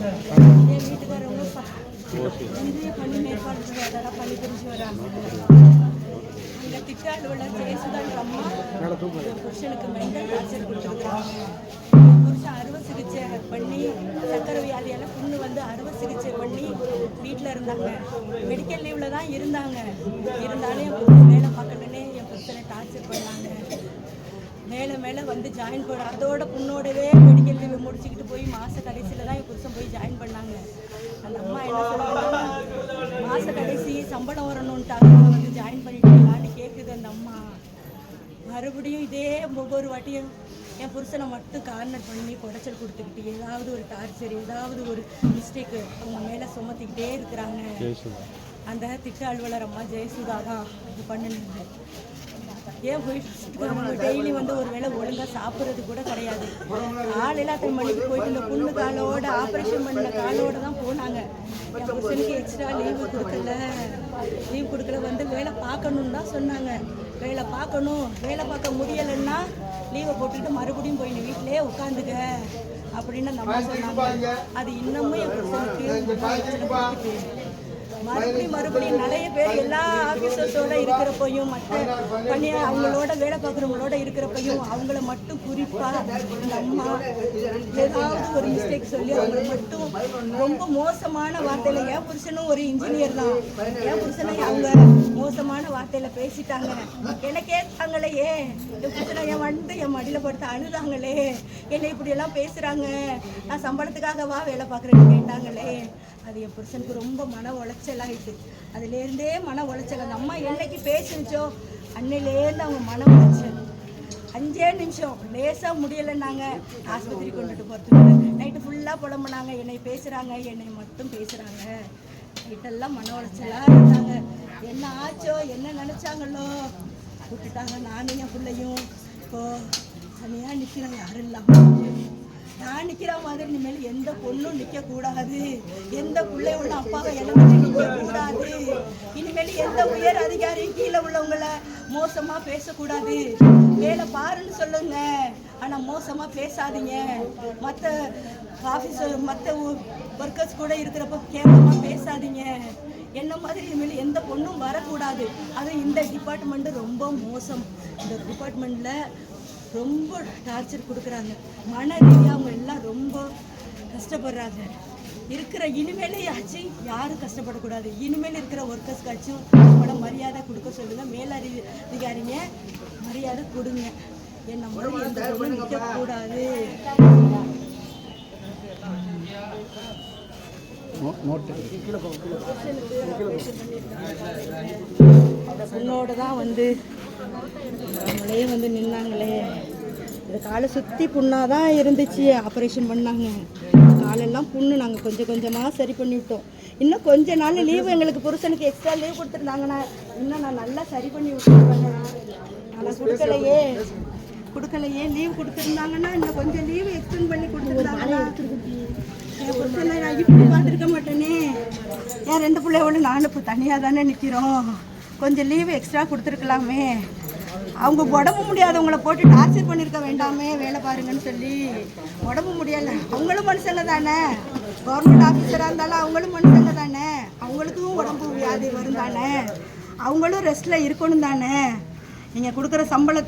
என் வீட்டுக்காரவங்க ப- இந்திய பள்ளி மேற்பார்வை வேலை பள்ளி புரிஞ்சு வராங்க அங்கே திட்ட அலுவலர் ஜெயசுதான் அம்மா என் புருஷனுக்கு மெண்டல் டார்ச்சர் கொடுத்துருக்காங்க புருஷன் அறுவை சிகிச்சை பண்ணி சக்கரை வியாதியால் புண்ணு வந்து அறுவை சிகிச்சை பண்ணி வீட்டில் இருந்தாங்க. மெடிக்கல் லீவில் தான் இருந்தாங்க. இருந்தாலும் என் புருஷன் வேலை பார்க்கலன்னே என் புருஷனை டார்ச்சர் பண்ணாங்க மேலே மேலே வந்து ஜாயின் பண்ண அதோட பொண்ணோடவே மெடிக்கல் லீவு முடிச்சுக்கிட்டு போய் மாத கடைசியில் தான் என் புருஷன் போய் ஜாயின் பண்ணாங்க. அந்த அம்மா என்ன சொல்லுவாங்கன்னா மாத கடைசி சம்பளம் வரணுன்ட்டாங்க வந்து ஜாயின் பண்ணிட்டாங்களான்னு கேட்குது அந்த அம்மா. மறுபடியும் இதே ஒவ்வொரு வாட்டியும் என் புருஷனை மட்டும் கார்னர் பண்ணி குடைச்சல் கொடுத்துக்கிட்டு ஏதாவது ஒரு டார்ச்சர் ஏதாவது ஒரு மிஸ்டேக்கு அவங்க மேலே சுமத்திக்கிட்டே இருக்கிறாங்க. அந்த திட்ட அலுவலர் அம்மா ஜெயசுதா தான் இது பண்ணுனது ஏன் போயிட்டு டெய்லி வந்து ஒரு வேளை ஒழுங்காக சாப்பிட்றது கூட கிடையாது. காலையில் அத்தனை மணிக்கு போயிட்டு இந்த புண்ணு காலோட ஆப்ரேஷன் பண்ண காலோட தான் போனாங்க. என் புருஷனுக்கு எக்ஸ்ட்ரா லீவு கொடுக்கல. லீவ் கொடுக்கல. வந்து வேலை பார்க்கணுன்னு தான் சொன்னாங்க. வேலை பார்க்கணும். வேலை பார்க்க முடியலைன்னா லீவை போட்டுட்டு மறுபடியும் போய் வீட்டிலே உட்காந்துக்க அப்படின்னு அந்த அம்மா சொன்னாங்க. அது இன்னமும் என் புருஷனுக்கு மறுபடியும் மறுபடியும் நிறைய பேர் எல்லா ஆஃபீஸர்ஸோட இருக்கிறப்பையும் மற்ற பணியா அவங்களோட வேலை பார்க்குறவங்களோட இருக்கிறப்பையும் அவங்கள மட்டும் குறிப்பாக இந்த அம்மா ஏதாவது ஒரு மிஸ்டேக் சொல்லி அவங்கள மட்டும் ரொம்ப மோசமான வார்த்தையில் என் புருஷனும் ஒரு இன்ஜினியர் தான். என் புருஷனை அவங்க மோசமான வார்த்தையில பேசிட்டாங்க. எனக்கே தாங்களையே என் வந்து என் மடியில படுத்து அழுதாங்களே. என்னை இப்படி எல்லாம் பேசுறாங்க? நான் சம்பளத்துக்காகவா வேலை பார்க்குறேன்னு கேட்டாங்களே. அது என் புருஷனுக்கு ரொம்ப மன உளைச்சலாயிட்டு அதுலேருந்தே மன உளைச்சல். அந்த அம்மா என்னைக்கு பேசிச்சோ அன்னையிலேருந்து அவங்க மன உளைச்சல். அஞ்சே நிமிஷம். லேசாக முடியலைன்னாங்க. ஆஸ்பத்திரி கொண்டுட்டு போகிறதுக்கு நைட்டு ஃபுல்லாக புலம்புனாங்க. என்னை பேசுகிறாங்க என்னை மட்டும் பேசுகிறாங்க நைட்டெல்லாம் மன உளைச்சலாக இருந்தாங்க. என்ன என்ன நினச்சாங்களோ விட்டுட்டாங்க நானும் என் பிள்ளையும். இப்போ தனியாக நிற்கிறேன் யாரும் இல்லாமல் நான் நிக்கிற மாதிரி இனிமேல் எந்த பொண்ணும் நிக்க கூடாது எந்த பிள்ளையோட அப்பாவை இழந்துட்டு நிக்க கூடாது இனிமேல் எந்த உயர் அதிகாரியும் கீழே உள்ளவங்களை மோசமா பேசக்கூடாது. வேலை பாருன்னு சொல்லுங்க. ஆனால் மோசமாக பேசாதீங்க. மற்ற ஆஃபீஸர் மற்ற ஒர்க்கர்ஸ் கூட இருக்கிறப்ப கேவலமாக பேசாதீங்க. என்ன மாதிரி இனிமேல் எந்த பொண்ணும் வரக்கூடாது. அதுவும் இந்த டிபார்ட்மெண்ட்டு ரொம்ப மோசம். இந்த டிபார்ட்மெண்ட்டில் ரொம்ப டார்ச்சர் கொடுக்குறாங்க. மன ரீதியாக அவங்க எல்லாம் ரொம்ப கஷ்டப்படுறாங்க. இருக்கிற இனிமேலேயாச்சும் யாரும் கஷ்டப்படக்கூடாது. இனிமேல் இருக்கிற ஒர்க்கர்ஸ்க்காச்சும் நம்மளோட மரியாதை கொடுக்க சொல்லுங்கள் மேலறி அதிகாரிங்க மரியாதை கொடுங்க. என்ன மாதிரி எந்த பொருளும் பொண்ணோட தான் வந்து அவங்களே வந்து நின்னாங்களே. இந்த காலை சுற்றி புண்ணாக தான் இருந்துச்சு. ஆப்ரேஷன் பண்ணாங்க. காலெல்லாம் புண்ணு நாங்கள் கொஞ்சம் கொஞ்சமாக சரி பண்ணி விட்டோம் இன்னும் கொஞ்ச நாள் லீவு எங்களுக்கு புருஷனுக்கு எக்ஸ்ட்ரா லீவ் கொடுத்துருந்தாங்கன்னா இன்னும் நான் நல்லா சரி பண்ணி விட்டுருவேங்க ஆனால் கொடுக்கலையே. கொடுக்கலையே லீவ் கொடுத்துருந்தாங்கன்னா இன்னும் கொஞ்சம் லீவு எக்ஸ்டெண்ட் பண்ணி கொடுத்துருந்தாங்கன்னா என் புருஷனை நான் இப்படி பார்த்துருக்க மாட்டேனே? ஏன் ரெண்டு பிள்ளையோட நானும் இப்போ தனியாக தானே நிற்கிறோம் கொஞ்சம் லீவு எக்ஸ்ட்ரா கொடுத்துருக்கலாமே. அவங்க உடம்பு முடியாதவங்கள போட்டு டார்ச்சர் பண்ணியிருக்க வேண்டாமே வேலை பாருங்கன்னு சொல்லி. உடம்பு முடியலை. அவங்களும் மனுஷங்க தானே. கவர்மெண்ட் ஆஃபீஸராக இருந்தாலும் அவங்களும் மனுஷங்க தானே. அவங்களுக்கும் உடம்பு வியாதி வரும் தானே. அவங்களும் ரெஸ்ட்டில் இருக்கணும் தானே. நீங்கள் கொடுக்குற சம்பளத்தை